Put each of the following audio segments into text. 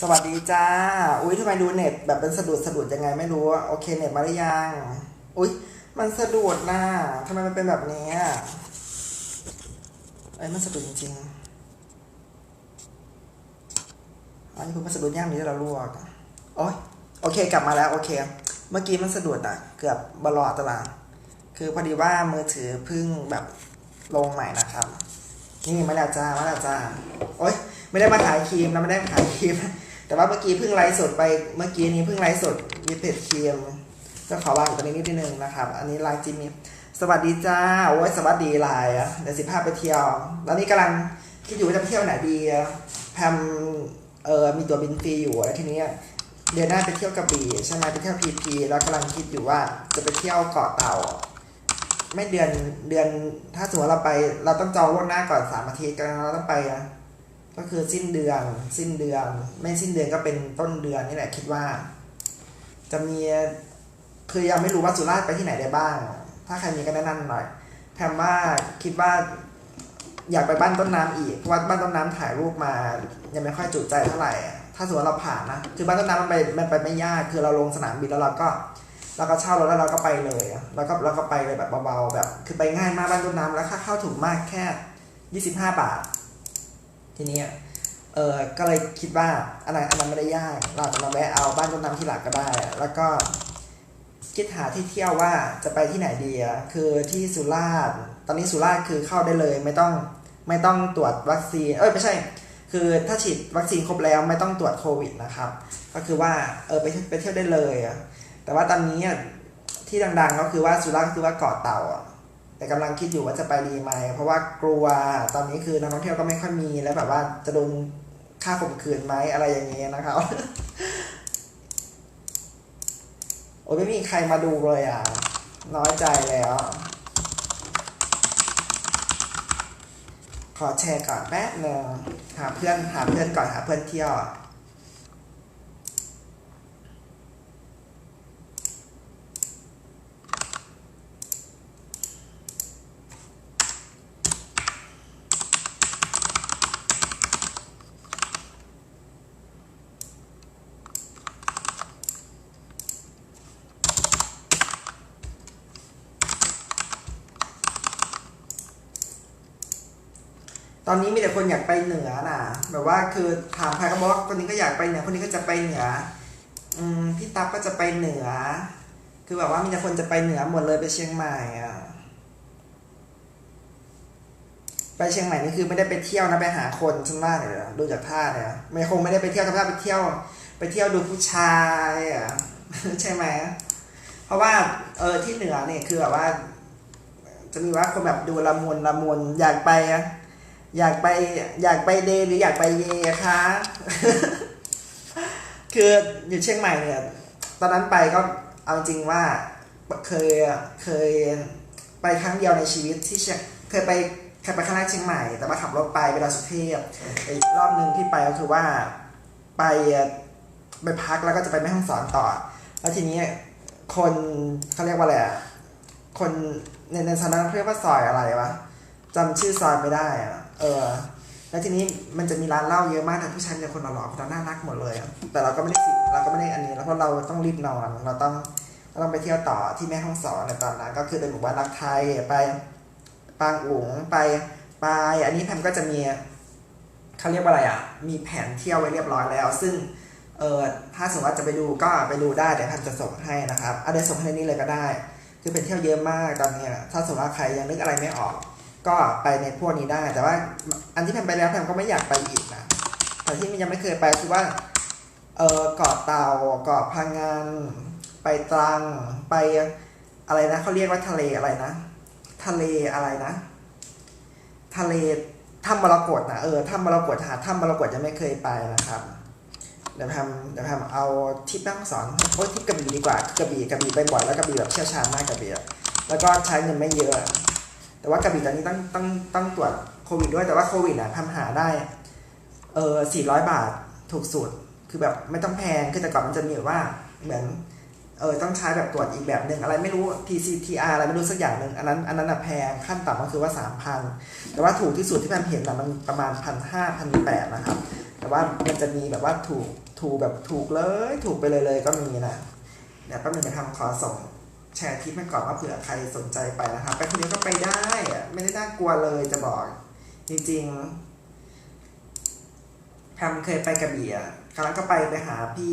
สวัสดีจ้า อุ้ยทำไมดูเน็ตแบบเป็นสะดุดสะดุดยังไงไม่รู้ โอเคเน็ตมาหรือยัง อุ้ยมันสะดุดนะทำไมมันเป็นแบบนี้เอ้ยมันสะดุดจริงๆอันนี้คุณมันสะดุดย่างนี้เราลวกโอ้ยโอเคกลับมาแล้วโอเค เมื่อกี้มันสะดุดอะเกือบบลอดตารางคือพอดีว่ามือถือเพิ่งแบบลงใหม่นะครับ นี่มาแล้วจ้ามาแล้วจ้าโอ๊ยไม่ได้มาขายครีมนะไม่ได้มาขายครีม แต่ว่าเมื่อกี้เพิ่งไลฟ์สดไปเมื่อกี้นี้เพิ่งไลฟ์สดมีเพจครีมก็ขอวางตรงนี้นิดนึงนะครับ อันนี้ไลฟ์จิมมี่สวัสดีจ้าโอ้ยสวัสดีไลน์อะเดี๋ยวสิพาไปเที่ยวแล้วนี่กำลังคิดอยู่ว่าจะไปเที่ยวไหนดีแพมเออมีตัวบินฟรีอยู่แล้วทีนี้เดือนหน้าไปเที่ยวกระบี่ใช่ไหมไปเที่ยวพีพีแล้วกำลังคิดอยู่ว่าจะไปเที่ยวเกาะเต่า ไม่เดือนเดือนถ้าสมมติเราไป เราต้องจองล่วงหน้าก่อนสามอาทิตย์กันเราต้องไปอะ ก็คือสิ้นเดือน สิ้นเดือน ไม่สิ้นเดือนก็เป็นต้นเดือนนี่แหละคิดว่า จะมีคือยังไม่รู้ว่าสุราษฎร์ไปที่ไหนได้บ้าง ถ้าใครมีก็แนะนำหน่อยแพมว่าคิดว่า อยากไปบ้านต้นน้ำอีกเพราะว่าบ้านต้นน้ำถ่ายรูปมา ยังไม่ค่อยจุใจเท่าไหร่ ถ้าสมมติเราผ่านนะคือบ้านต้นน้ำมันไปมันไปไม่ยากคือเราลงสนามบินแล้วเราก็เราก็เช่ารถแล้วเราก็ไปเลยแล้วก็เราก็ไปเลยแบบเบาๆแบบ คือไปง่ายมากบ้านต้นน้ำแล้วค่าเข้าถูกมากแค่25บาท ทีนี้เออก็เลยคิดว่าอันนั้นอันนั้นไม่ได้ยากเราจะมาแวะเอาบ้านต้นน้ำที่หลักก็ได้ แล้วก็คิดหาที่เที่ยวว่าจะไปที่ไหนดีอะคือที่สุราษฎร์ตอนนี้สุราษฎร์คือเข้าได้เลยไม่ต้องไม่ต้องตรวจวัคซีน เอ้ยไม่ใช่ คือถ้าฉีดวัคซีนครบแล้วไม่ต้องตรวจโควิดนะครับ ก็คือว่าเออไปไปเที่ยวได้เลย แต่ว่าตอนนี้อะที่ดังๆก็คือว่าสุราษฎร์คือว่าเกาะเต่า แต่กำลังคิดอยู่ว่าจะไปดีไหมเพราะว่ากลัวตอนนี้คือนักท่องเที่ยวก็ไม่ค่อยมีแล้วแบบว่าจะโดนค่าข่มขืนไหมอะไรอย่างเงี้ยนะครับโอ้ยไม่มีใครมาดูเลยอะ น้อยใจแล้ว ขอแชร์ก่อนแป๊บนึงหาเพื่อนหาเพื่อนก่อนหาเพื่อนเที่ยว ตอนนี้มีแต่คนอยากไปเหนือน่ะ แบบว่าคือถามใครก็บอกว่าคนนี้ก็อยากไปเหนือ คนนี้ก็จะไปเหนือ อืมพี่ตั๊กก็จะไปเหนือ คือแบบว่ามีแต่คนจะไปเหนือหมดเลยไปเชียงใหม่อะ ไปเชียงใหม่นี่คือไม่ได้ไปเที่ยวนะไปหาคนฉันว่าเนี่ยดูจากท่าเนี่ยไม่คงไม่ได้ไปเที่ยวแต่ว่าไปเที่ยว ไปเที่ยวดูผู้ชายอะใช่ไหมเพราะว่าเออที่เหนือเนี่ยคือแบบว่า จะมีว่าคนแบบดูละมุนละมุนอยากไปอะ อยากไปอยากไปเดย์หรืออยากไปเยคะคืออยู่เชียงใหม่เนี่ย ตอนนั้นไปก็เอาจริงว่าเคยเคยไปครั้งเดียวในชีวิตที่เชียงเคยไปเคยไปครั้งแรกเชียงใหม่ แต่ว่าขับรถไปไปดอยสุเทพอีกรอบหนึ่งที่ไปก็คือว่าไปไปพักแล้วก็จะไปแม่ห้องสอนต่อ แล้วทีนี้คนเขาเรียกว่าอะไรอะคนในในซอยนั้นเขาเรียกว่าซอยอะไรวะจำชื่อซอยไม่ได้อะ เออ แล้วทีนี้มันจะมีร้านเหล้าเยอะมากแต่ผู้ชายมีแต่คนหล่อๆคนน่ารักหมดเลยอะแต่เราก็ไม่ได้สิเราก็ไม่ได้อันนี้แล้วเพราะเราต้องรีบนอน เราต้องเราต้องไปเที่ยวต่อที่แม่ห้องสอนในตอนนั้น ก็คือเป็นหมู่บ้านรักไทยไปปางอุ๋งไปไปอันนี้แพมก็จะมีเขาเรียกว่าอะไรอะ มีแผนเที่ยวไว้เรียบร้อยแล้ว ซึ่งเออถ้าสมมติว่าจะไปดูก็ไปดูได้เดี๋ยวแพมจะส่งให้นะครับเอาเดี๋ยวส่งให้นนี้เลยก็ได้ คือเป็นเที่ยวเยอะมากตอนนี้ถ้าสมมติว่าใครยังนึกอะไรไม่ออก ก็ไปในพวกนี้ได้ แต่ว่า อันที่แพมไปแล้วแพมก็ไม่อยากไปอีกนะแต่ที่มันยังไม่เคยไปคือว่า เออเกาะเต่าเกาะพังงานไปตรังไปอะไรนะเขาเรียกว่าทะเลอะไรนะ ทะเลอะไรนะ ทะเลถ้ำมรกตนะเออถ้ำมรกตหาถ้ำมรกตยังไม่เคยไปนะครับเดี๋ยวทำเดี๋ยวทำเอาทิปแม่งสอนโอ้ยทิปกระบี่ดีกว่ากระบี่กระบี่ไปบ่อยแล้วกระบี่แบบเชี่ยวชาญมากกระบี่แล้วก็ใช้เงินไม่เยอะ แต่ว่ากระบี่ตอนนี้ต้องต้องต้องตรวจโควิดด้วยแต่ว่าโควิดอะทำหาได้เออสี่ร้อยบาทถูกสุดคือแบบไม่ต้องแพงคือแต่ก่อนมันจะมีแบบว่าเหมือนเออต้องใช้แบบตรวจอีกแบบหนึ่งอะไรไม่รู้ PCTR อะไรไม่รู้สักอย่างหนึ่งอันนั้นอันนั้นอะแพงขั้นต่ำก็คือว่าสามพันแต่ว่าถูกที่สุดที่แพมเห็นอะมันประมาณพันห้าพันแปดนะครับ แต่ว่ามันจะมีแบบว่าถูกถูกแบบถูกเลย ถูกไปเลยเลยก็มีนะเดี๋ยวแป๊บนึงไปทำขอส่ง แชร์ทิปให้ก่อนว่าเผื่อใครสนใจไปนะครับไปคนเดียวก็ไปได้อะไม่ได้น่ากลัวเลยจะบอก จริงๆแพมเคยไปกระบี่อะครั้งก็ไปไปหาพี่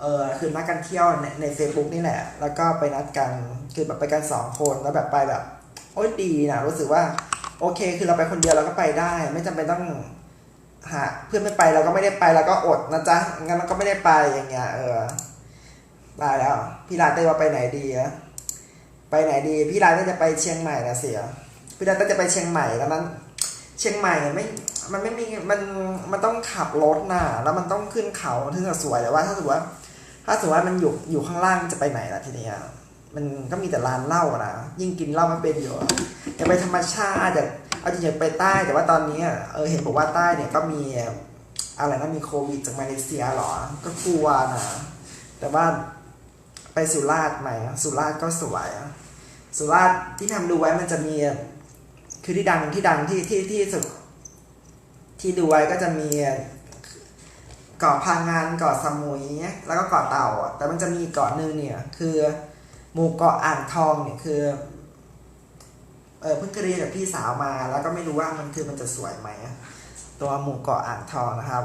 เออคือนัดกันเที่ยวในในเฟซบุ๊กนี่แหละ แล้วก็ไปนัดกันคือแบบไปกันสองคนแล้วแบบไปแบบ โอ้ยดีนะรู้สึกว่า โอเค คือเราไปคนเดียวเราก็ไปได้ ไม่จำเป็นต้องหาเพื่อนไม่ไปเราก็ไม่ได้ไปเราก็อดนะจ๊ะงั้นเราก็ไม่ได้ไปอย่างเงี้ยเออ ได้แล้ว พี่ลาเต้ว่าไปไหนดีอะไปไหนดี พี่ลาเต้จะไปเชียงใหม่นะเสีย พี่ลาเต้จะไปเชียงใหม่แล้วนั้นเชียงใหม่ไม่ มันไม่มี มัน มันต้องขับรถน่ะ แล้วมันต้องขึ้นเขาถึงจะสวยแต่ว่า ถ้าสมมติว่า ถ้าสมมติว่ามันอยู่ อยู่ข้างล่างจะไปไหนล่ะทีนี้มันก็มีแต่ร้านเหล้านะ ยิ่งกินเหล้าไม่เป็นอยู่อะอยากไปธรรมชาติอยากเอาจริงๆอยากไปใต้ แต่ว่าตอนนี้เออเห็นบอกว่าใต้เนี่ยก็มีอะไรนะมีโควิดจากมาเลเซียเหรอ ก็กลัวนะ แต่ว่า ไปสุราษฎร์ไหมสุราษฎร์ก็สวย สุราษฎร์ที่ทำดูไว้มันจะมี คือที่ดังที่ดังที่ที่ที่สุด ที่ดูไว้ก็จะมีเกาะพังงานเกาะสมุยแล้วก็เกาะเต่า แต่มันจะมีเกาะหนึ่งเนี่ย คือหมู่เกาะอ่างทองเนี่ยคือเออเพิ่งเคยเรียนกับพี่สาวมา แล้วก็ไม่รู้ว่ามันคือมันจะสวยไหมตัวหมู่เกาะอ่างทองนะครับ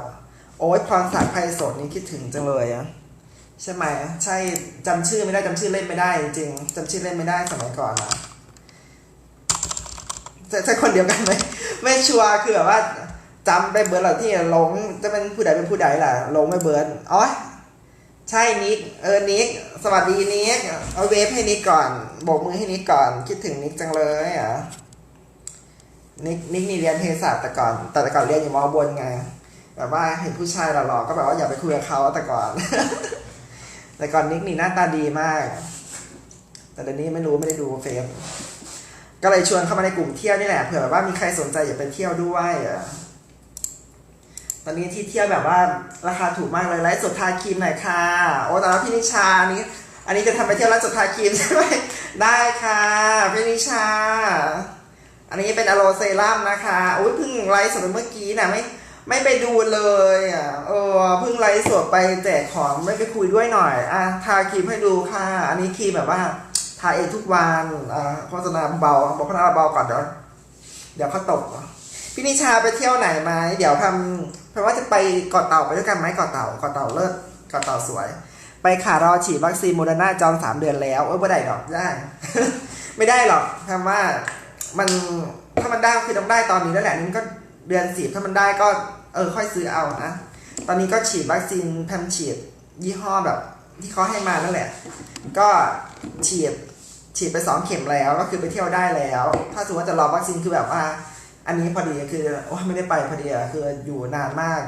โอ้ยพรศักดิ์ไพศาลนี่คิดถึงจังเลยอะ ใช่ไหมใช่จำชื่อไม่ได้จำชื่อเล่นไม่ได้จริงๆจำชื่อเล่นไม่ได้สมัยก่อนนะจะใช่คนเดียวกันไหมไม่ชัวร์คือแบบว่าจำไปเบิร์ดเหรอที่หลงจะเป็นผู้ใดเป็นผู้ใดล่ะหลงไปเบิร์ดอ๋อใช่นิกเออนิกสวัสดีนิกเอาเวฟให้นิกก่อนโบกมือให้นิกก่อน คิดถึงนิกจังเลยอะนิกนิกนี่เรียนเภสัชแต่ก่อน แต่แต่ก่อนเรียนอยู่มอบนไงแบบว่าเห็นผู้ชายหล่อๆก็แบบว่าอย่าไปคุยกับเขาแต่ก่อน แต่ก่อนนิกนี่หน้าตาดีมาก แต่เดี๋ยวนี้ไม่รู้ไม่ได้ดูเฟซก็เลยชวนเข้ามาในกลุ่มเที่ยวนี่แหละเผื่อแบบว่ามีใครสนใจอยากไปเที่ยวด้วยตอนนี้ที่เที่ยวแบบว่าราคาถูกมากเลยไลฟ์สดทาครีมหน่อยค่ะโอ้แต่ว่าพี่นิชาอันนี้อันนี้จะทำไปเที่ยวไลฟ์สดทาครีมใช่ไหมได้ค่ะพี่นิชา อันนี้เป็นอะโลเซรั่มนะคะโอ้ยเพิ่งไลฟ์สดเมื่อกี้นะไม่ ไม่ไปดูเลยอะเออเพิ่งไลฟ์สดไปแจกของไม่ไปคุยด้วยหน่อย อะทาครีมให้ดูค่ะ อันนี้ครีมแบบว่าทาเองทุกวันอ่าโฆษณาเบาบอกโฆษณาเบาก่อนเดี๋ยวเดี๋ยวเขาตกพี่นิชาไปเที่ยวไหนไหมเดี๋ยวทำเพราะว่าจะไปเกาะเต่าไปด้วยกันไหมเกาะเต่าเกาะเต่าเลิศเกาะเต่าสวย ไปขารอฉีดวัคซีนโมเดอร์นาจองสามเดือนแล้วเอ้ยไม่ได้หรอกได้ ไม่ได้หรอกทำว่ามันถ้ามันได้คือต้องได้ตอนนี้แล้วแหละนี่มันก็เดือนสิบถ้ามันได้ก็ เออค่อยซื้อเอานะ ตอนนี้ก็ฉีดวัคซีนแพมฉีดยี่ห้อแบบ ที่เขาให้มานั่นแหละ ก็ฉีดฉีดไปสองเข็มแล้วก็คือไปเที่ยวได้แล้ว ถ้าสมมติว่าจะรอวัคซีนคือแบบว่า อันนี้พอดีคือโอ้ไม่ได้ไปพอดีคืออยู่นานมาก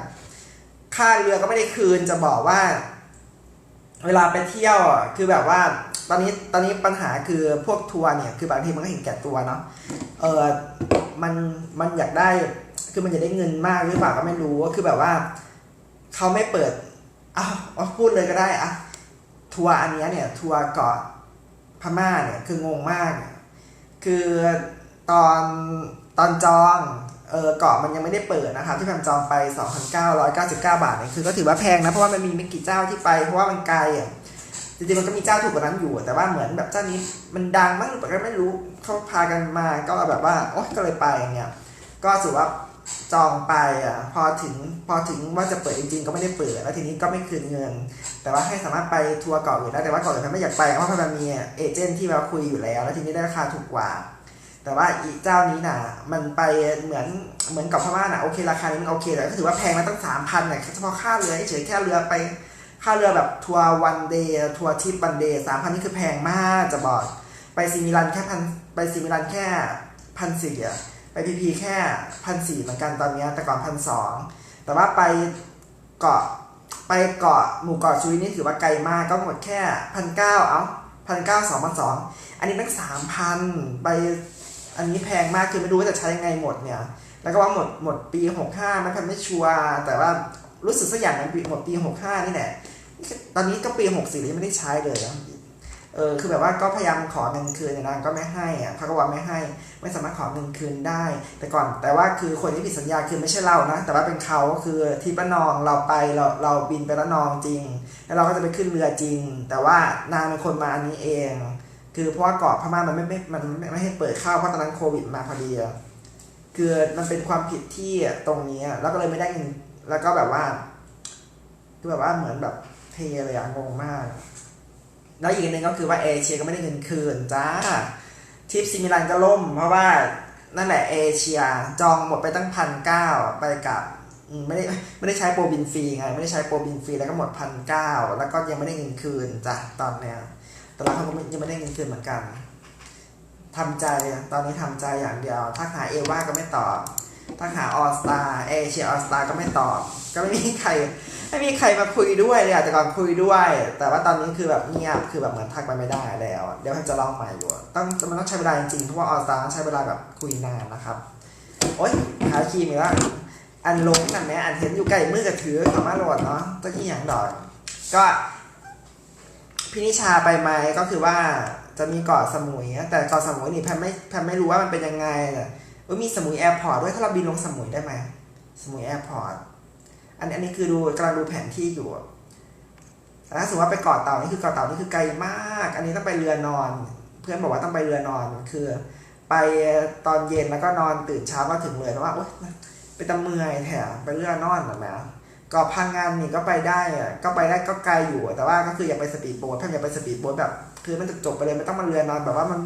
ค่าเรือก็ไม่ได้คืนจะบอกว่า เวลาไปเที่ยวคือแบบว่า ตอนนี้ตอนนี้ปัญหาคือพวกทัวร์เนี่ยคือบางทีมันก็เห็นแก่ตัวเนาะเออมันมันอยากได้ คือมันอยากได้เงินมากหรือเปล่าก็ไม่รู้คือแบบว่าเขาไม่เปิดอ้าวเอพูดเลยก็ได้อะทัวร์อันนี้เนี่ย ทัวร์เกาะพม่าเนี่ยคืองงมาก คือตอนตอนจองเออเกาะมันยังไม่ได้เปิดนะครับที่แพมจองไป 2,999 บาทเนี่ยคือก็ถือว่าแพงนะ เพราะว่ามันมีไม่กี่เจ้าที่ไป เพราะว่ามันไกลอะจริงๆมันก็มีเจ้าถูกกว่านั้นอยู่ แต่ว่าเหมือนแบบเจ้านี้มันดังมากหรือเปล่าก็ไม่รู้เขาพากันมาก็แบบว่าโอ๊ยก็เลยไปอย่างเงี้ยก็ถือว่า จองไปอะพอถึงพอถึงว่าจะเปิดจริงๆก็ไม่ได้เปิดแล้วทีนี้ก็ไม่คืนเงิน แต่ว่าให้สามารถไปทัวร์เกาะอื่นได้แต่ว่าเกาะอื่นมันไม่อยากไปเพราะมันมีเอเจนต์ที่มาคุยอยู่แล้ว แล้วทีนี้ได้ราคาถูกกว่า แต่ว่าอีเจ้านี้น่ะ มันไปเหมือนเหมือนกับพม่าน่ะโอเคราคานี้มันโอเคแต่ก็ถือว่าแพงมาตั้งสามพันเนี่ยเฉพาะค่าเรือเฉยๆแค่เรือไปค่าเรือแบบทัวร์วันเดย์ทัวร์ทริปวันเดย์สามพันนี่คือแพงมากจะบอกไปซีมิลันแค่พันไปซีมิลันแค่พันสี่อะ ไปพีพีแค่พันสี่เหมือนกันตอนนี้แต่ก่อนพันสองแต่ว่าไปเกาะไปเกาะหมู่เกาะชุยนี่ถือว่าไกลมากก็หมดแค่พันเก้าเอาพันเก้าสองพันสองอันนี้ตั้งสามพันไปอันนี้แพงมากคือไม่รู้ว่าจะใช้ยังไงหมดเนี่ย แล้วก็ว่าหมดหมดปีหกห้ามันพันไม่ชัวร์แต่ว่ารู้สึกสักอย่างมันหมดปีหกห้านี่แหละตอนนี้ก็ปีหกสี่ยังไม่ได้ใช้เลย เออคือแบบว่าก็พยายามขอเงินคืนนี่นางก็ไม่ให้อะเขาก็ว่าไม่ให้ ไม่สามารถขอเงินคืนได้ แต่ก่อนแต่ว่าคือคนที่ผิดสัญญาคือไม่ใช่เรานะ แต่ว่าเป็นเขาคือที่ป้านองเราไปเราเราบินไปละนองจริง แล้วเราก็จะไปขึ้นเรือจริง แต่ว่านางเป็นคนมาอันนี้เอง คือเพราะว่าเกาะพม่ามันไม่ไม่มันไม่ให้เปิดเข้าเพราะตอนนั้นโควิดมาพอดีคือมันเป็นความผิดที่ตรงนี้แล้วก็เลยไม่ได้เงินแล้วก็แบบว่าคือแบบว่าเหมือนแบบเทเลยอะงงมาก แล้วอีกหนึ่งก็คือว่าเอเชียก็ไม่ได้เงินคืนจ้าทิปซิมิลันก็ล่ม เพราะว่านั่นแหละเอเชียจองหมดไปตั้งพันเก้าไปกับไม่ได้ไม่ได้ใช้โปรบินฟรีไงไม่ได้ใช้โปรบินฟรีแล้วก็หมดพันเก้าแล้วก็ยังไม่ได้เงินคืนจ้ะตอนเนี้ยแต่ละคนก็ยังไม่ได้เงินคืนเหมือนกันทำใจตอนนี้ทำใจอย่างเดียว ถ้าหาเอว่าก็ไม่ตอบ ถ้าหาออสตาเอเชียออสตาก็ไม่ตอบ ก็ไม่มีใครไม่มีใครมาคุยด้วยเลยอะแต่ก่อนคุยด้วย แต่ว่าตอนนี้คือแบบเงียบคือแบบเหมือนทักไปไม่ได้แล้วเดี๋ยวจะลองใหม่อยู่ต้องมันต้องใช้เวลาจริงๆเพราะว่าออสตาใช้เวลาแบบคุยนานนะครับโอ๊ยหาครีมอีกแล้วอันลงนั่นแหมอันเห็นอยู่ใกล้มือกับถือสามารถโหลดเนาะตะกี้อย่างดอกก็พี่นิชาไปไหมก็คือว่าจะมีเกาะสมุยแต่เกาะสมุยนี่แพมไม่แพมไม่รู้ว่ามันเป็นยังไงแต่ว่ามีสมุยแอร์พอร์ตด้วยถ้าเราบินลงสมุยได้ไหมสมุยแอร์พอร์ต อันนี้อันนี้คือดูกำลังดูแผนที่อยู่แต่ถ้าสมมติว่าไปเกาะเต่านี่คือเกาะเต่านี่คือไกลมาก อันนี้ต้องไปเรือนอน เพื่อนบอกว่าต้องไปเรือนอนคือ ไปตอนเย็นแล้วก็นอนตื่นเช้าก็ถึงเลยเพราะว่าโอ๊ยไปตะเมื่อยแถมไปเรือนอนหรอแม่เกาะพังงานนี่ก็ไปได้อะก็ไปได้ก็ไกลอยู่ แต่ว่าก็คืออย่าไปสปีดโบ๊ทถ้าอย่าไปสปีดโบ๊ทแบบ คือมันจะจบไปเลยไม่ต้องมาเรือนอนแบบว่ามัน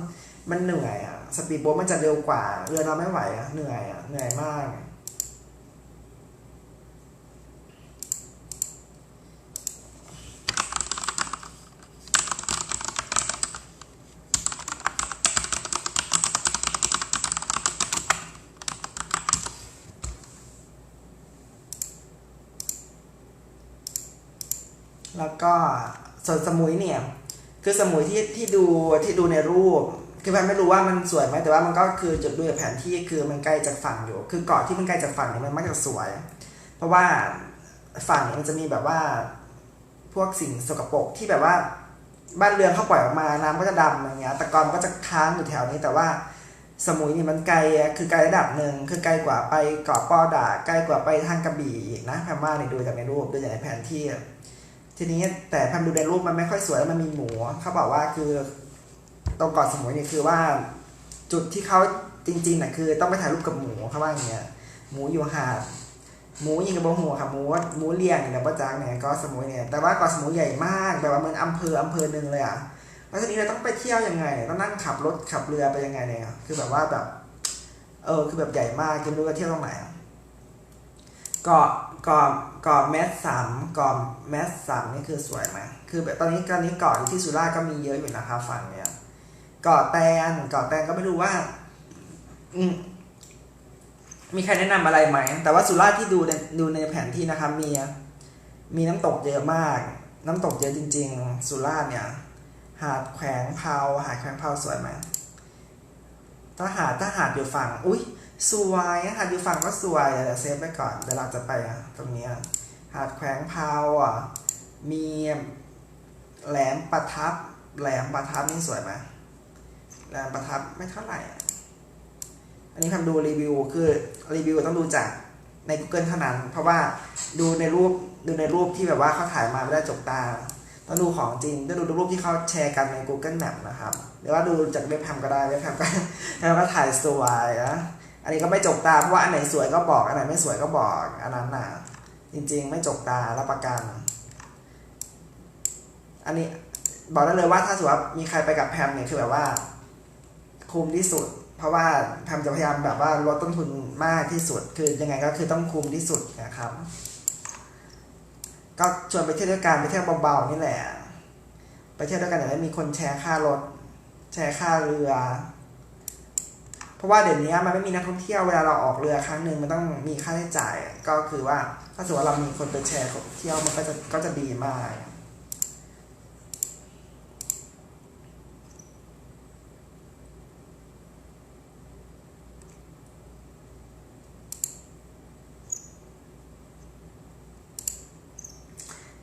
มันเหนื่อยอะสปีดโบ๊ทมันจะเร็วกว่า เรือนอนไม่ไหวอะเหนื่อยอะเหนื่อยมาก แล้วก็ส่วนสมุยเนี่ยคือสมุยที่ที่ดูที่ดูในรูป คือแพนไม่รู้ว่ามันสวยไหมแต่ว่ามันก็คือจุดดูจากแผนที่คือมันไกลจากฝั่งอยู่ คือเกาะที่มันไกลจากฝั่งเนี่ยมันมักจะสวย เพราะว่าฝั่งเนี่ยมันจะมีแบบว่าพวกสิ่งสกปรกที่แบบว่าบ้านเรือนเขาปล่อยออกมาน้ำก็จะดำอย่างเงี้ยตะกอนก็จะค้างอยู่แถวนี้แต่ว่าสมุยนี่มันไกลคือไกลระดับหนึ่งคือไกลกว่าไปเกาะปอดาใกล้กว่าไปทางกระบี่นะแพม่าเนี่ยดูจากในรูปดูจากในแผนที่ ทีนี้แต่แพมดูในรูปมันไม่ค่อยสวยแล้วมันมีหมูเขาบอกว่าคือตรงเกาะสมุยเนี่ยคือว่า จุดที่เขาจริงๆน่ะคือ ต้องไปถ่ายรูปกับหมูเขาว่าอย่างเงี้ยหมูอยู่หาดหมูยิงกับบหัวค่ะหมูหมูเลี้ยงเนี่ยป้าจ้างเนี่ยก็สมุยเนี่ยแต่ว่าเกาะสมุยใหญ่มากแบบว่าเหมือนอำเภออำเภอหนึ่งเลยอะแล้วทีนี้เราต้องไปเที่ยวยังไงต้องนั่งขับรถขับเรือไปยังไงเนี่ยคือแบบว่าแบบ เออคือแบบใหญ่มากคือไม่รู้จะเที่ยวตรงไหนเกาะ กาะเกาะแมสสามเกาะแมสสามนี่คือสวยไหมคือแบบตอนนี้ตอนนี้เกาะที่สุราษฎร์ก็มีเยอะอยู่นะครับฝั่งเนี้ยเกาะแตนเกาะแตนก็ไม่รู้ว่า อืมมีใครแนะนำอะไรไหม แต่ว่าสุราษฎร์ที่ดูในดูในแผนที่นะครับมี มีน้ำตกเยอะมาก น้ำตกเยอะจริง ๆ สุราษฎร์เนี่ย หาดแขวงเพาหาดแขวงเพาสวยไหมถ้าหาดถ้าหาดอยู่ฝั่ง อุ้ยสวยหาดอยู่ฝั่งก็สวยเดี๋ยวเซฟไว้ก่อนเดี๋ยวเราจะไปอะ ตรงนี้หาดแขวงพาอะมีแหลมประทับ แหลมประทับนี่สวยไหมแหลมประทับไม่เท่าไหร่อะอันนี้ทำดูรีวิวคือรีวิวต้องดูจากใน Google เท่านั้น เพราะว่าดูในรูปดูในรูปที่แบบว่าเขาถ่ายมาไม่ได้จบตา ต้องดูของจริงต้องดูรูปที่เขาแชร์กันใน Google Map นะครับ หรือว่าดูจากเว็บแพมก็ได้เว็บแพมก็แล้วก็ถ่ายสวยนะ อันนี้ก็ไม่จกตาเพราะว่าอันไหนสวยก็บอก อันไหนไม่สวยก็บอก อันนั้นน่ะ จริง ๆ ไม่จกตารับประกัน อันนี้บอกได้เลยว่าถ้าสมมติว่ามีใครไปกับแพมเนี่ยคือแบบว่า คุ้มที่สุด เพราะว่าแพมจะพยายามแบบว่าลดต้นทุนมากที่สุด คือยังไงก็คือต้องคุ้มที่สุดนะครับ ก็ชวนไปเที่ยวด้วยกันไปเที่ยวเบาๆนี่แหละ ไปเที่ยวด้วยกันอย่างนี้มีคนแชร์ค่ารถ แชร์ค่าเรือ ราะว่าเดี๋ยวนี้มันไม่มีนักท่องเที่ยวเวลาเราออกเรือครั้งหนึ่งมันต้องมีค่าใช้จ่าย ก็คือว่าถ้าสมมติว่าเรามีคนไปแชร์เที่ยวมันก็จะก็จะดีมาก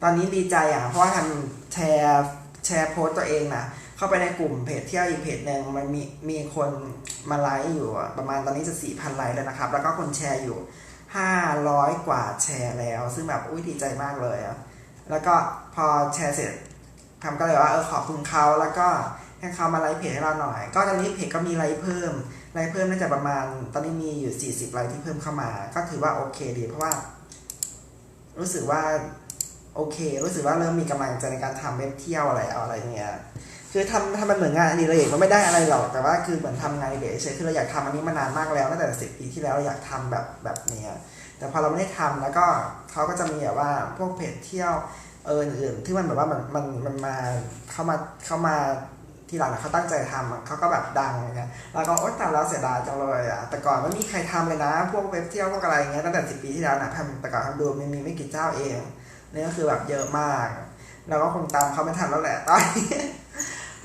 ตอนนี้ดีใจอะเพราะว่าทำแชร์แชร์โพสต์ตัวเองนะ เข้าไปในกลุ่มเพจเที่ยวอีกเพจหนึ่งมันมีมีคนมาไลค์อยู่ประมาณตอนนี้จะสี่พันไลค์แล้วนะครับ แล้วก็คนแชร์อยู่ห้าร้อยกว่าแชร์แล้ว ซึ่งแบบอุ้ยดีใจมากเลยอะแล้วก็พอแชร์เสร็จทำก็เลยว่าเออขอบคุณเขาแล้วก็ให้เขามาไลค์เพจให้เราหน่อย ก็ตอนนี้เพจก็มีไลค์เพิ่มไลค์เพิ่มน่าจะประมาณ ตอนนี้มีอยู่ 40ไลค์ที่เพิ่มเข้ามา ก็ถือว่าโอเคดีเพราะว่า รู้สึกว่าโอเค รู้สึกว่าเริ่มมีกำลังใจในการทำเว็บเที่ยวอะไรเอาอะไรเงี้ย คือทำทำมันเหมือนงานอดิเรกมันไม่ได้อะไรหรอกแต่ว่าคือเหมือนทำงานอดิเรกเฉยคือเราอยากทำอันนี้มานานมากแล้วตั้งแต่สิบปีที่แล้วเราอยากทำแบบแบบเนี้ยแต่พอเราไม่ได้ทำแล้วก็เขาก็จะมีแบบว่าพวกเพจเที่ยวเอออื่นๆที่มันแบบว่ามันมันมันมาเข้ามาเข้ามาที่หลังเขาตั้งใจทำเขาก็แบบดังอย่างเงี้ยแล้วก็โอ๊ยแต่เราเสียดายจังเลยอะแต่ก่อนไม่มีใครทำเลยนะ พวกเว็บเที่ยวพวกอะไรเงี้ยตั้งแต่สิบปีที่แล้วนะทำแต่ก่อนทำดูมันมีไม่กี่เจ้าเองนี่ก็คือแบบเยอะมาก เราก็คงตามเขาไม่ทันแล้วแหละตอนนี้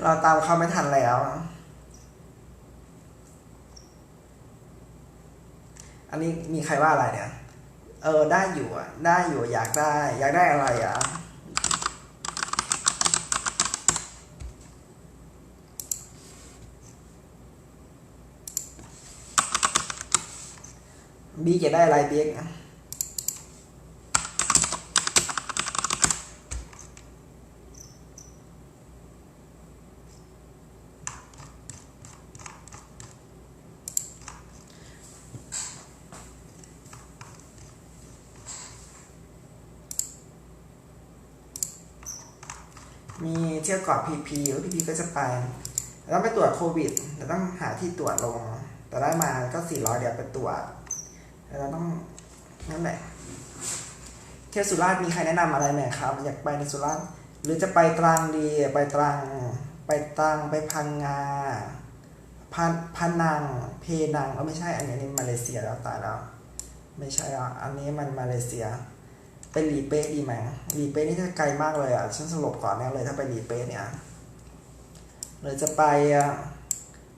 เราตามเขาไม่ทันแล้ว อันนี้มีใครว่าอะไรเนี่ย เออได้อยู่อะ ได้อยู่อยากได้ อยากได้อะไรอะบีจะได้อะไรเบียกมีเที่ยวเกาะพีพีหรือพีพีก็จะไปแล้วไปตรวจโควิดเดี๋ยวต้องหาที่ตรวจลง แต่ได้มาก็สี่ร้อยเดี๋ยวไปตรวจแล้วเราต้องนั่นแหละเที่ยวสุราษฎร์มีใครแนะนำอะไรไหมครับ อยากไปในสุราษฎร์หรือจะไปตรังดีไปตรัง ไปตรังไปพังงาพันพันนังเพนังเออไม่ใช่อันนี้นนี้มาเลเซียแล้วตายแล้ว ไม่ใช่อะอันนี้มันมาเลเซีย ไปหลีเป๊ะดีไหมหลีเป๊ะนี่จะไกลมากเลยอะ ฉันสลบก่อนแน่เลยถ้าไปหลีเป๊ะเนี่ยหรือจะไป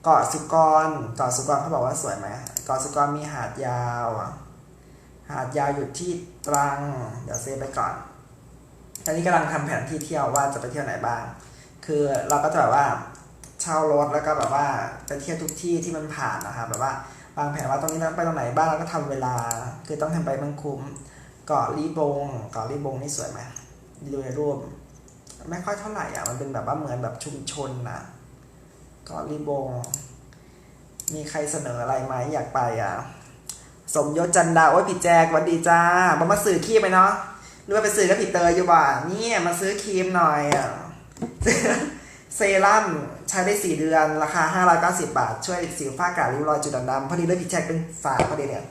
เกาะสุกรเกาะสุกรเขาบอกว่าสวยไหมเกาะสุกรมีหาดยาวหาดยาวอยู่ที่ตรัง เดี๋ยวเซฟไปก่อนตอนนี้กำลังทำแผนที่เที่ยวว่าจะไปเที่ยวไหนบ้าง คือเราก็จะแบบว่าเช่ารถแล้วก็แบบว่าไปเที่ยวทุกที่ที่มันผ่านนะครับแบบว่าวางแผนว่าตรงนี้เราไปตรงไหนบ้างแล้วก็ทำเวลา คือต้องทำไปมันคุ้ม เกาะลีบงเกาะลีบงนี่สวยไหมดูในรูปไม่ค่อยเท่าไหร่อะมันเป็นแบบว่าเหมือนแบบชุมชนนะเกาะลีบง มีใครเสนออะไรไหมอยากไปอะ สมยศจันดาโอ้ยผิดแจกวันดีจ้ามามาซื้อคีมไหมเนาะหรือว่าไปซื้อกับผิดเตยอยู่บ่าเนี่ยมาซื้อครีมหน่อยอะเซรั่มใช้ได้สี่เดือน ราคา 590 บาท ช่วยสิวฝ้ากระริ้วรอยจุดด่างดำพอดีเลยผิดแจกเป็นฝาพอดีเนี่ย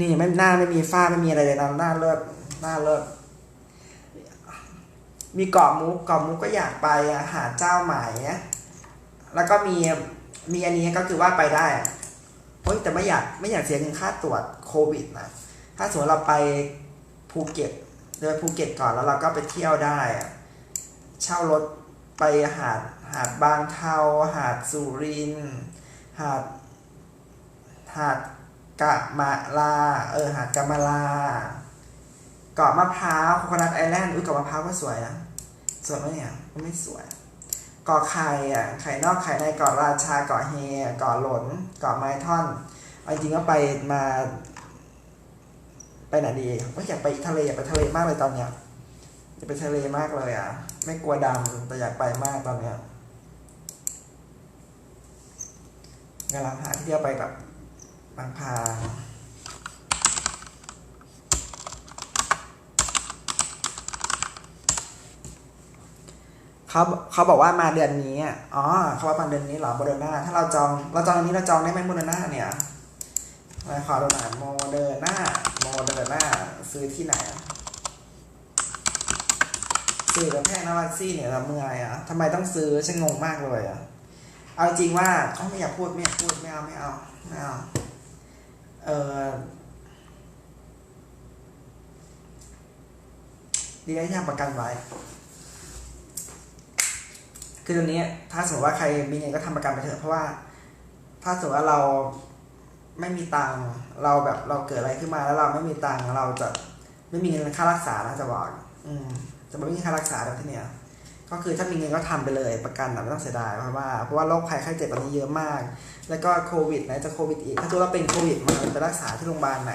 นี่ไม่หน้าไม่มีฝ้าไม่มีอะไรเลยนะหน้าเลิศหน้าเลิศมีเกาะมุกเกาะมุกก็อยากไปหาเจ้าหมายแล้วก็มีมีอันนี้ก็คือว่าไปได้โอ้ยแต่ไม่อยากไม่อยากเสียเงินค่าตรวจโควิดนะถ้าสมมติเราไปภูเก็ตเดินภูเก็ตก่อนแล้วเราก็ไปเที่ยวได้ เช่ารถไปหาดหาดบางเทาหาดสุรินหาดหาด กะมาลา เออหาดกะมาลา เกาะมะพร้าวโคโคนัทไอแลนด์อุ้ยเกาะมะพร้าวก็สวยนะสวยไหมเนี่ยก็ไม่สวยเกาะไข่อะไข่นอกไข่ในเกาะราชาเกาะเฮเกาะหลนเกาะไม้ท่อนเอาจริงก็ไปมาไปไหนดีว่อยากไปทะเลอยากไปทะเลมากเลยตอนเนี้ยอยากไปทะเลมากเลยอะ ไม่กลัวดำแต่อยากไปมากตอนเนี้ยกำลังหาที่เที่ยวไปแบบ บางพาเขาเขาบอกว่ามาเดือนนี้อ๋อเขาว่ามาเดือนนี้เหรอโมเดอร์นาถ้าเราจองเราจองอันนี้เราจองได้ไหมโมเดอร์นาเนี่ยมาขอดูหน่อยโมเดอร์นาโมเดอร์นาซื้อที่ไหนซื้อกับแพงนะวัคซี่เนี่ยเราเมื่อยอะทำไมต้องซื้อฉันงงมากเลยอะเอาจริงว่าเขาไม่อยากพูดไม่อยากพูดไม่เอาไม่เอาไม่เอา เออดีได้ที่ทำประกันไว้ คือตรงนี้ถ้าสมมติว่าใครมีเงินก็ทำประกันไปเถอะเพราะว่า ถ้าสมมติว่าเราไม่มีตังเราแบบเราเกิดอะไรขึ้นมาแล้วเราไม่มีตังเราจะไม่มีเงินค่ารักษานะจะบอก อืมจะไม่มีค่ารักษาแบบที่เนี้ย ก็คือถ้ามีเงินก็ทำไปเลยประกันนะไม่ต้องเสียดายเพราะว่าเพราะว่าโรคภัยไข้เจ็บตอนนี้เยอะมาก แล้วก็โควิดไหนจะโควิดอีก ถ้าตัวเราเป็นโควิดมาไปรักษาที่โรงพยาบาลไหน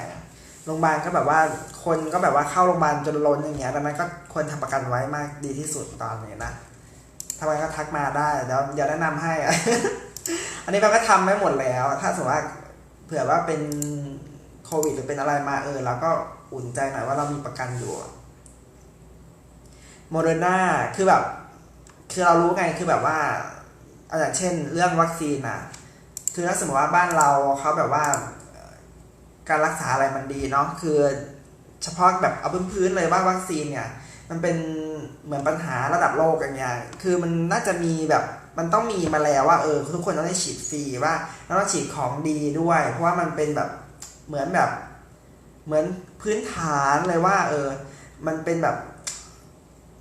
โรงพยาบาลก็แบบว่าคนก็แบบว่าเข้าโรงพยาบาลจนล้นอย่างเงี้ยดังนั้นก็ควรทำประกันไว้มากดีที่สุดตอนนี้นะทำไมก็ทักมาได้เดี๋ยวเดี๋ยวแนะนำให้ อันนี้เราก็ทำไม่หมดแล้ว ถ้าสมมติว่าเผื่อว่าเป็นโควิดหรือเป็นอะไรมาเออเราก็อุ่นใจหน่อยว่าเรามีประกันอยู่โมเดอร์นาคือแบบ คือเรารู้ไงคือแบบว่าอาอย่างเช่น เรื่องวัคซีนนะคือถ้าสมมติว่าบ้านเราเขาแบบว่าการรักษาอะไรมันดีเนาะคือเฉพาะแบบเอาพื้นๆเลยว่าวัคซีนเนี่ย มันเป็นเหมือนปัญหาระดับโลกอย่างเงี้ยคือมันน่าจะมีแบบมันต้องมีมาแล้วว่าเออทุกคนต้องได้ฉีดฟรีว่าแล้วต้องฉีดของดีด้วย เพราะว่ามันเป็นแบบเหมือนแบบ เหมือนพื้นฐานเลยว่า เออ มันเป็นแบบ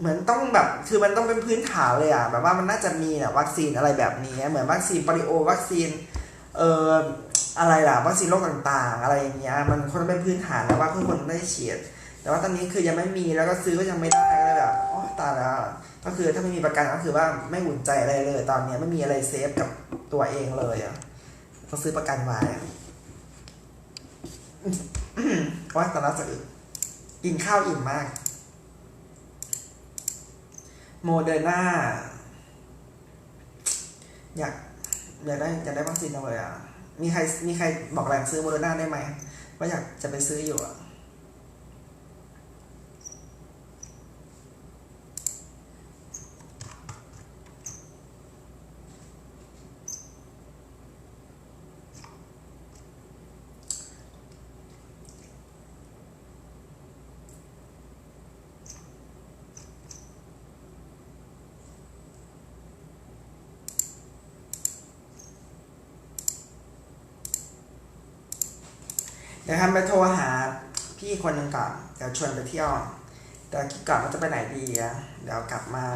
เหมือนต้องแบบคือมันต้องเป็นพื้นฐานเลยอะแบบว่ามันน่าจะมีนี่ยวัคซีนอะไรแบบนี้ เหมือนวัคซีนปริโอวัคซีนเอ่ออะไรล่ะวัคซีนโรคต่างๆ อะไรอย่างเงี้ยมันควรเป็นพื้นฐานแล้วว่าทุกคนได้ฉีดแต่ว่าตอนนี้คือยังไม่มีแล้วก็ซื้อก็ยังไม่ได้เลยแบบโอ้ตายแล้วก็คือถ้าไม่มีประกันก็คือว่าไม่อุ่นใจอะไรเลย ตอนนี้ไม่มีอะไรเซฟกับตัวเองเลยอะต้องซื้อประกันไว้ว่าตอนนั้นจะกินข้าวอิ่มมาก โมเดอร์นาอยากอยากได้อยากได้วัคซีนจังเลยอะ มีใครมีใครบอกแหล่งซื้อโมเดอร์นาได้ไหมว่าอยากจะไปซื้ออยู่อะ เดี๋ยวทำไปโทรหาพี่คนหนึ่งก่อนเดี๋ยว ชวนไปเที่ยวเดี๋ยวคิดก่อนว่าจะไปไหนดีอะเดี๋ยวกลับมา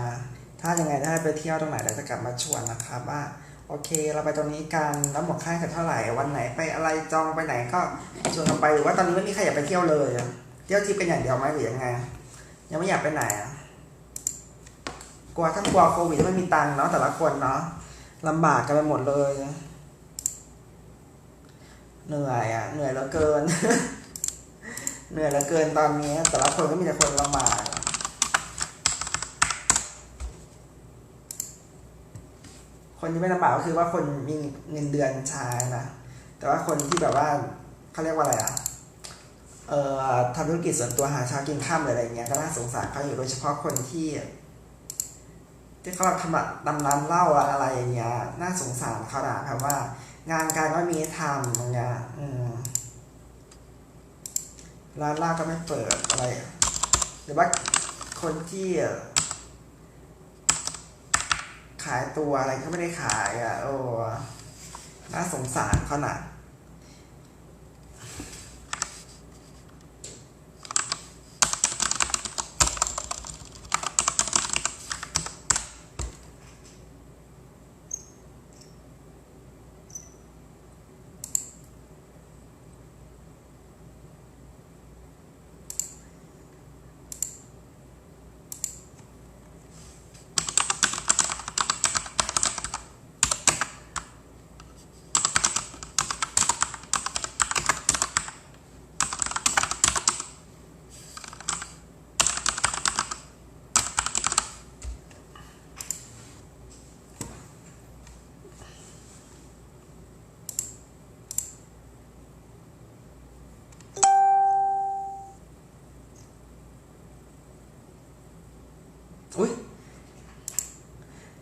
ถ้ายังไงถ้าไปเที่ยวตรงไหนเดี๋ยวจะกลับมาชวนนะครับว่าโอเค เราไปตรงนี้กันแล้วหมดค่ากันเท่าไหร่วันไหนไปอะไรจองไปไหนก็ชวนกันไปหรือว่าตอนนี้ไม่มีใครอยากไปเที่ยวเลยเที่ยวทริปกันอย่างเดียวไหมหรือยังไง ยังไม่อยากไปไหนอะกลัวทั้งกลัวโควิดไม่มีตังค์เนาะแต่ละคนเนาะลำบากกันไปหมดเลย เหนื่อยอะ เหนื่อยเหลือเกิน เหนื่อยเหลือเกินตอนนี้ แต่ละคนก็มีแต่คนลำบากคนที่ไม่ลำบากก็คือว่าคนมีเงินเดือนใช้นะแต่ว่าคนที่แบบว่าเขาเรียกว่าอะไรอะเอ่อทำธุรกิจส่วนตัวหาเช้ากินข้ามหรืออะไรเงี้ยก็น่าสงสารเขาอยู่โดยเฉพาะคนที่ ที่เขาแบบทำดำร้านเหล้าอะไรอย่างเงี้ย น่าสงสารเขาอะครับว่า งานการก็ไม่มีทำอย่างเงี้ยอืม ร้านล่าก็ไม่เปิดอะไรหรือว่าคนที่ขายตัวอะไรก็ไม่ได้ขายอะโอ้น่าสงสารเขาน่ะ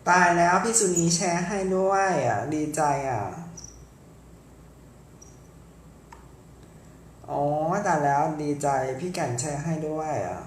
ตายแล้วพี่สุนีแชร์ให้ด้วยอะ ดีใจอะอ๋อตายแล้วดีใจพี่แก่นแชร์ให้ด้วยอะ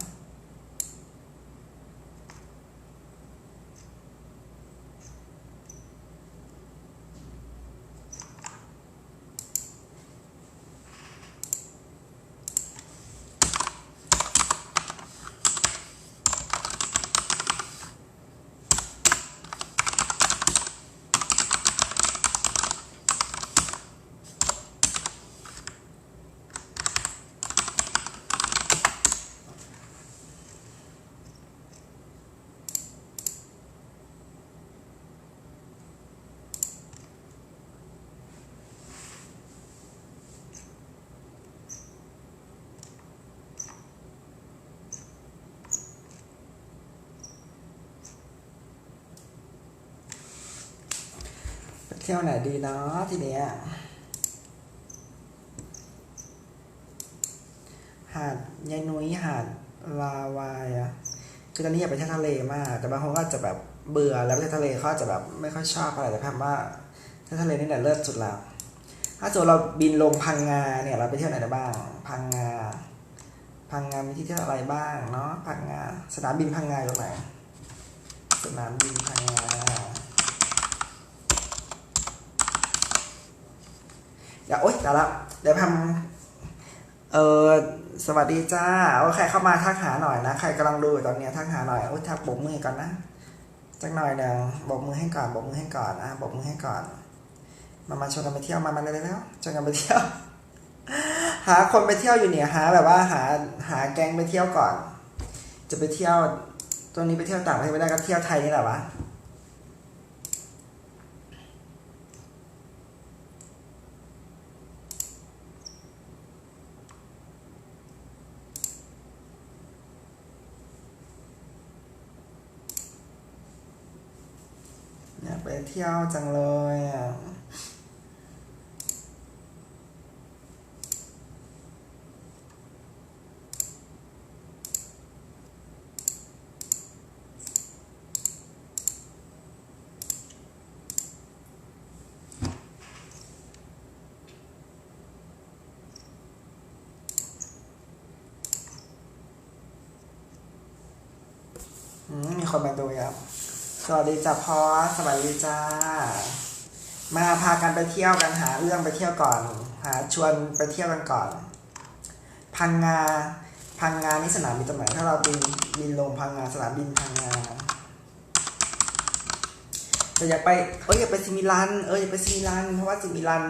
เที่ยวไหนดีเนาะทีเนี้ย หาดยายนุ้ยหาดลาวายอะคือตอนนี้อยากไปเที่ยวทะเลมาก แต่บางคนก็จะแบบเบื่อแล้วไปเที่ยวทะเลเขาจะแบบไม่ค่อยชอบอะไรแต่แพมว่าเที่ยวทะเลนี่แหละเลิศสุดแล้วถ้าสมมติเราบินลงพังงาเนี่ยเราไปเที่ยวไหนได้บ้าง พังงา พังงามีที่เที่ยวอะไรบ้างเนาะพังงาสนามบินพังงาอยู่ไหนสนามบินพังงา เดี๋ยวโอ๊ยแต่ละเดี๋ยวทำเออสวัสดีจ้าโอ้ใครเข้ามาทักหาหน่อยนะ ใครกำลังดูตอนนี้ทักหาหน่อยโอ้ยทักบกมือก่อนนะจักหน่อยเดี๋ยวบกมือให้ก่อนบกมือให้ก่อนอะบกมือให้ก่อน มามาชวนกันไปเที่ยวมามาเลยแล้วชวนกันไปเที่ยว หาคนไปเที่ยวอยู่เนี่ยหาแบบว่าหาหาแก๊งไปเที่ยวก่อน จะไปเที่ยวตัวนี้ไปเที่ยวต่างประเทศไม่ได้ก็เที่ยวไทยนี่แหละวะอยากไป เที่ยวจังเลยอะมีคนมาดูครับ สวัสดีจ้าพอสวัสดีจ้า มาพากันไปเที่ยวกันหาเรื่องไปเที่ยวก่อน หาชวนไปเที่ยวกันก่อน พังงา พังงานี่สนามบินตรงไหนถ้าเราบินบินลงพังงาสนามบินพังงาแต่อยากไปเอ้ยอยากไปซิมิลัน เอออยากไปซิมิลัน เพราะว่าซิมิลัน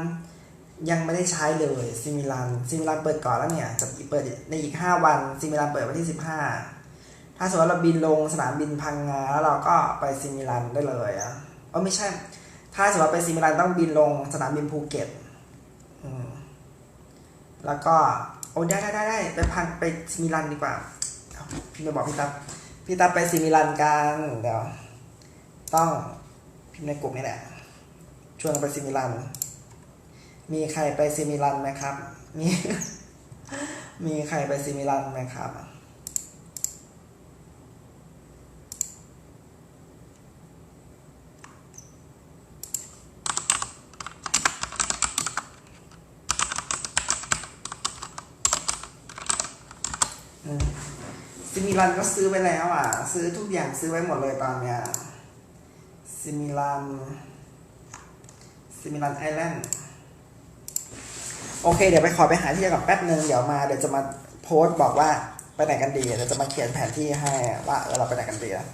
ยังไม่ได้ใช้เลยซิมิลันซิมิลันเปิดก่อนแล้วเนี่ยจะเปิดในอีกห้าวันซิมิลันเปิดวันที่สิบห้า ถ้าสมมติเราบินลงสนามบินพังงาแล้วเราก็ไปซิมิลันได้เลยอะเออไม่ใช่ ถ้าสมมติว่าไปซิมิลันต้องบินลงสนามบินภูเก็ตอืมแล้วก็โอ้ได้ได้ได้ได้ไปพังไปซิมิลันดีกว่าเอาพี่ไปบอกพี่ตับพี่ตับไปซิมิลันกันเดี๋ยวต้องพิมพ์ในกลุ่มนี่แหละชวนกันไปซิมิลัน มีใครไปซิมิลันไหมครับ มี มีใครไปซิมิลันไหมครับ ซิมิลันก็ซื้อไปแล้วอะ ซื้อทุกอย่างซื้อไว้หมดเลยตอนเนี้ยซิมิลันซิมิลันไอแลนด์โอเค เดี๋ยวไปขอไปหาที่กับแป๊บนึง เดี๋ยวมาเดี๋ยวจะมาโพสต์บอกว่าไปไหนกันดีเดี๋ยวจะมาเขียนแผนที่ให้ว่าเออเราไปไหนกันดีอะ